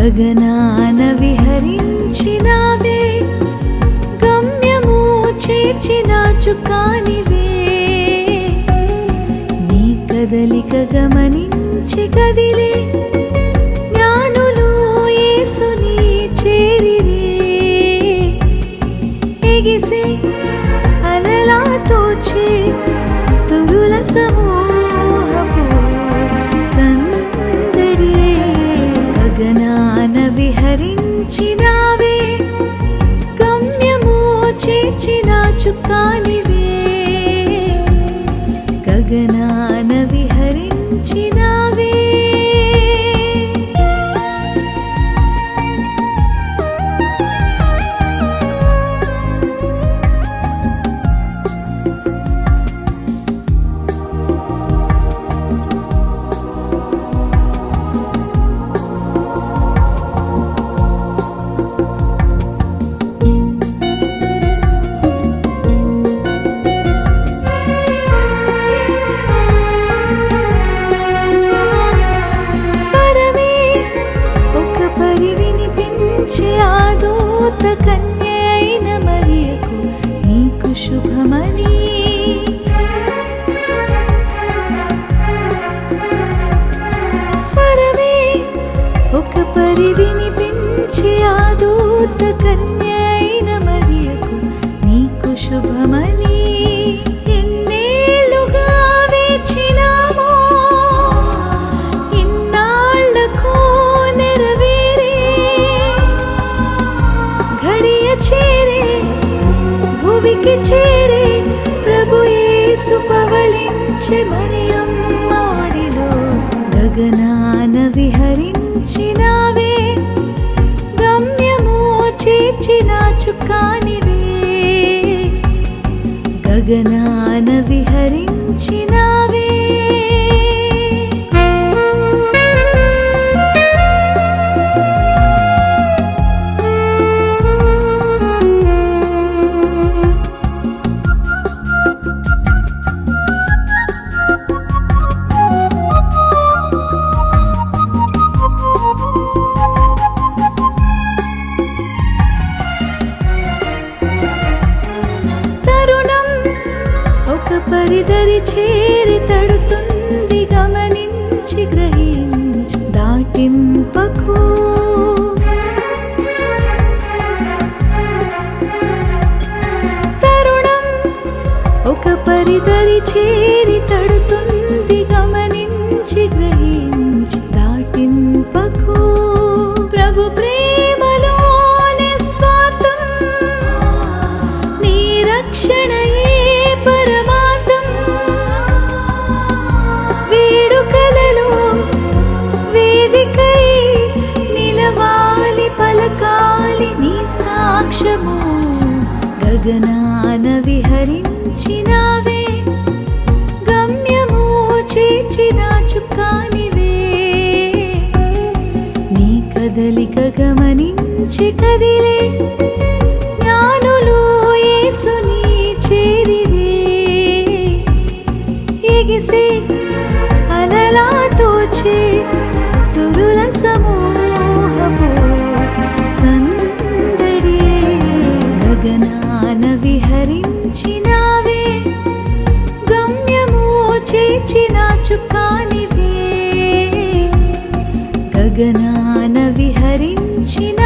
గగనాన విహరించినావే గమ్యము చేర్చిన చుకానివే. నీ కదలిక గమనించి కదిలే విహరించినావే గమ్యము చేర్చిన చుక్కానివే గగనా ఒక పరి వినిపించే ఆదూత కన్య అయిన మరియకు నీకు శుభమని ఎన్నేళ్ళుగా వేచినామో. ఇన్నాళ్ళకు నెరవేరే ఘడియ చేరే భువికి చేరే ప్రభు పవళించే చేర్చిన చుక్కానివే. గగనాన విహరించినావే ఒక పరిదరి చేరి తడుతుంది గమనించి గ్రహించి దాటింపకు. తరుణం ఒక పరిదరి చేరి తడుతుంది గగనాన విహరించినావే గమ్యము చేర్చిన చుక్కానివే. నీ కదలిక గమనించి కదిలే చేర్చిన చుక్కానివే. గగనాన విహరించిన